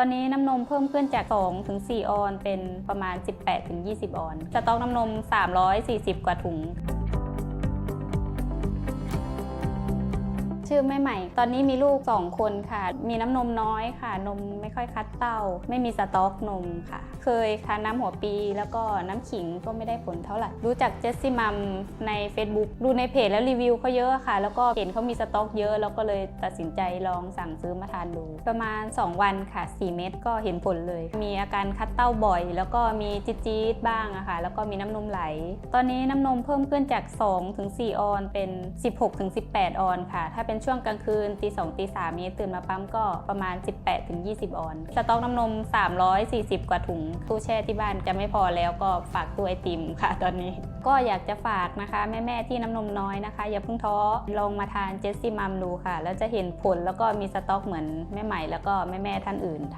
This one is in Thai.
ตอนนี้น้ำนมเพิ่มขึ้นจาก 2 ถึง 4 ออน เป็นประมาณ 18 ถึง 20 ออน สต๊อกน้ำนม 340 กว่าถุง ชื่อแม่ใหม่ ตอนนี้มีลูก 2 คนค่ะ มีน้ำนมน้อยค่ะ นมไม่ค่อยคัดเต้า ไม่มีสต็อกนมค่ะ เคยทานน้ำหัวปี แล้วก็น้ำขิงก็ไม่ได้ผลเท่าไหร่ รู้จักเจสซี่มัมใน Facebook ดูในเพจแล้วรีวิวเขาเยอะค่ะ แล้วก็เห็นเขามีสต็อกเยอะ แล้วก็เลยตัดสินใจลองสั่งซื้อมาทานดู ประมาณ 2 วันค่ะ 4 เม็ดก็เห็นผลเลย มีอาการคัดเต้าบ่อย แล้วก็มีจี๊ดๆบ้างอะค่ะ แล้วก็มีน้ำนมไหล ตอนนี้น้ำนมเพิ่มขึ้นจาก2ถึง4ออนเป็น 16ถึง18 ออนค่ะ ถ้าเป็นช่วงกลางคืนตีสองตีสามนี้ตื่นมาปั๊มก็ประมาณ 18ถึง20 ออน สต็อกน้ำนม 340 กว่าถุงตู้แช่ที่บ้านจะไม่พอแล้วก็ฝากตัวไอติมค่ะตอนนี้ ก็อยากจะฝากนะคะแม่ๆที่น้ำนมน้อยนะคะ อย่าเพิ่งท้อลองมาทานเจสซี่มัมดูค่ะ แล้วจะเห็นผลแล้วก็มีสต็อกเหมือนแม่ใหม่แล้วก็แม่ๆท่านอื่นค่ะ